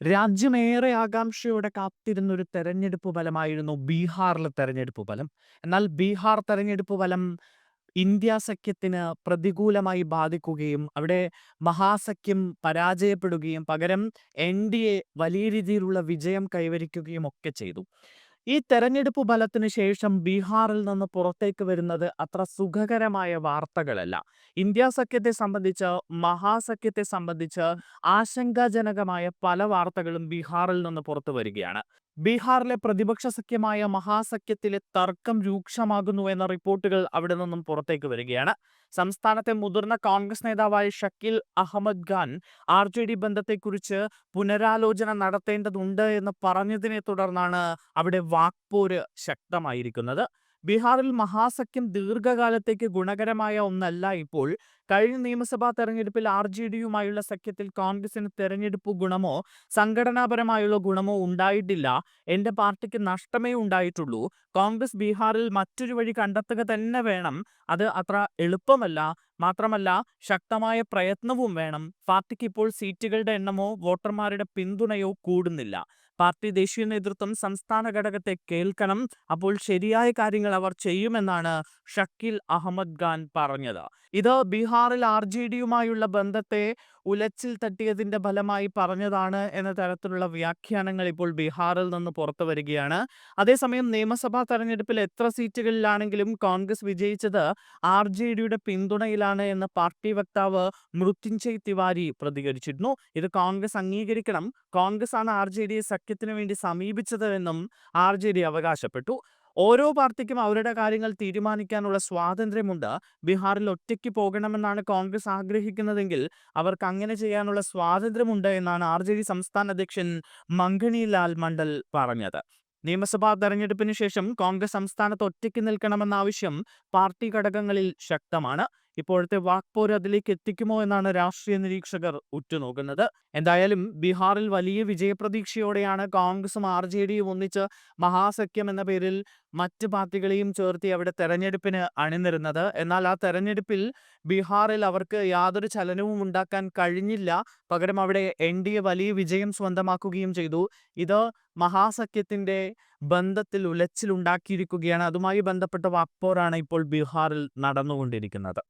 രാജ്യമേറെ ആകാംക്ഷയോടെ കാത്തിരുന്ന ഒരു തെരഞ്ഞെടുപ്പ് ഫലമായിരുന്നു ബീഹാറിലെ തെരഞ്ഞെടുപ്പ് ഫലം. എന്നാൽ ബീഹാർ തെരഞ്ഞെടുപ്പ് ഫലം ഇന്ത്യ സഖ്യത്തിന് പ്രതികൂലമായി ബാധിക്കുകയും അവിടെ മഹാസഖ്യം പരാജയപ്പെടുകയും പകരം എൻ.ഡി.എ വലിയ രീതിയിലുള്ള വിജയം കൈവരിക്കുകയും ഒക്കെ ചെയ്തു. ഈ തെരഞ്ഞെടുപ്പ് ഫലത്തിന് ശേഷം ബീഹാറിൽ നിന്ന് പുറത്തേക്ക് വരുന്നത് അത്ര സുഖകരമായ വാർത്തകളല്ല. ഇന്ത്യ സഖ്യത്തെ സംബന്ധിച്ച് മഹാസഖ്യത്തെ സംബന്ധിച്ച് ആശങ്കാജനകമായ പല വാർത്തകളും ബീഹാറിൽ നിന്ന് പുറത്തു വരികയാണ്. ബീഹാറിലെ പ്രതിപക്ഷ സഖ്യമായ മഹാസഖ്യത്തിലെ തർക്കം രൂക്ഷമാകുന്നു എന്ന റിപ്പോർട്ടുകൾ അവിടെ നിന്നും പുറത്തേക്ക് വരികയാണ്. സംസ്ഥാനത്തെ മുതിർന്ന കോൺഗ്രസ് നേതാവായ Shakeel Ahmed Khan R J D ബന്ധത്തെക്കുറിച്ച് പുനരാലോചന നടത്തേണ്ടതുണ്ട് എന്ന് പറഞ്ഞതിനെ തുടർന്നാണ് അവിടെ വാക്പോര് ശക്തമായിരിക്കുന്നത്. ബീഹാറിൽ മഹാസഖ്യം ദീർഘകാലത്തേക്ക് ഗുണകരമായ ഒന്നല്ല ഇപ്പോൾ. കഴിഞ്ഞ നിയമസഭാ തെരഞ്ഞെടുപ്പിൽ ആർ ജെ ഡിയുമായുള്ള സഖ്യത്തിൽ കോൺഗ്രസിന് തെരഞ്ഞെടുപ്പ് ഗുണമോ സംഘടനാപരമായുള്ള ഗുണമോ ഉണ്ടായിട്ടില്ല. എന്റെ പാർട്ടിക്ക് നഷ്ടമേ ഉണ്ടായിട്ടുള്ളൂ. കോൺഗ്രസ് ബീഹാറിൽ മറ്റൊരു വഴി കണ്ടെത്തുക തന്നെ വേണം. അത് അത്ര എളുപ്പമല്ല. മാത്രമല്ല ശക്തമായ പ്രയത്നവും വേണം. പാർട്ടിക്ക് ഇപ്പോൾ സീറ്റുകളുടെ എണ്ണമോ വോട്ടർമാരുടെ പിന്തുണയോ കൂടുന്നില്ല. പാർട്ടി ദേശീയ നേതൃത്വം സംസ്ഥാന ഘടകത്തെ കേൾക്കണം. അപ്പോൾ ശരിയായ കാര്യങ്ങൾ അവർ ചെയ്യുമെന്നാണ് ഷക്കീൽ അഹമ്മദ് ഖാൻ പറഞ്ഞത്. ഇത് ബീഹാറിൽ ആർ ജെ ഡിയുമായുള്ള ബന്ധത്തെ ഉലച്ചിൽ തട്ടിയതിന്റെ ഫലമായി പറഞ്ഞതാണ് എന്ന തരത്തിലുള്ള വ്യാഖ്യാനങ്ങൾ ഇപ്പോൾ ബീഹാറിൽ നിന്ന് പുറത്തു വരികയാണ്. അതേസമയം നിയമസഭാ തെരഞ്ഞെടുപ്പിൽ എത്ര സീറ്റുകളിലാണെങ്കിലും കോൺഗ്രസ് വിജയിച്ചത് ആർ ജെ ഡിയുടെ പിന്തുണയിലാണ് എന്ന് പാർട്ടി വക്താവ് മൃത്യുഞ്ജയ് തിവാരി പ്രതികരിച്ചിരുന്നു. ഇത് കോൺഗ്രസ് അംഗീകരിക്കണം. കോൺഗ്രസ് ആണ് ആർ ജെ ഡിയെ സഖ്യത്തിനു വേണ്ടി സമീപിച്ചത് എന്നും ആർ ജെ ഡി അവകാശപ്പെട്ടു. ഓരോ പാർട്ടിക്കും അവരുടെ കാര്യങ്ങൾ തീരുമാനിക്കാനുള്ള സ്വാതന്ത്ര്യമുണ്ട്. ബീഹാറിൽ ഒറ്റയ്ക്ക് പോകണമെന്നാണ് കോൺഗ്രസ് ആഗ്രഹിക്കുന്നതെങ്കിൽ അവർക്ക് അങ്ങനെ ചെയ്യാനുള്ള സ്വാതന്ത്ര്യമുണ്ട് എന്നാണ് ആർ സംസ്ഥാന അധ്യക്ഷൻ മംഗണിലാൽ മണ്ഡൽ പറഞ്ഞത്. നിയമസഭാ തെരഞ്ഞെടുപ്പിന് ശേഷം കോൺഗ്രസ് സംസ്ഥാനത്ത് ഒറ്റയ്ക്ക് നിൽക്കണമെന്ന ആവശ്യം പാർട്ടി ഘടകങ്ങളിൽ ശക്തമാണ്. ഇപ്പോഴത്തെ വാക്പോര് അതിലേക്ക് എത്തിക്കുമോ എന്നാണ് രാഷ്ട്രീയ നിരീക്ഷകർ ഉറ്റുനോക്കുന്നത്. എന്തായാലും ബീഹാറിൽ വലിയ വിജയപ്രതീക്ഷയോടെയാണ് കോൺഗ്രസും ആർ ജെ ഡിയും ഒന്നിച്ച് മഹാസഖ്യം എന്ന പേരിൽ മറ്റ് പാർട്ടികളെയും ചേർത്തി അവിടെ തെരഞ്ഞെടുപ്പിന് അണിനിരുന്നത് എന്നാൽ ആ തെരഞ്ഞെടുപ്പിൽ ബീഹാറിൽ അവർക്ക് യാതൊരു ചലനവും ഉണ്ടാക്കാൻ കഴിഞ്ഞില്ല. പകരം അവിടെ എൻ.ഡി.എ വലിയ വിജയം സ്വന്തമാക്കുകയും ചെയ്തു. ഇത് മഹാസഖ്യത്തിന്റെ ബന്ധത്തിൽ ഉലച്ചിലുണ്ടാക്കിയിരിക്കുകയാണ്. അതുമായി ബന്ധപ്പെട്ട വാക്പോരാണ് ഇപ്പോൾ ബീഹാറിൽ നടന്നുകൊണ്ടിരിക്കുന്നത്.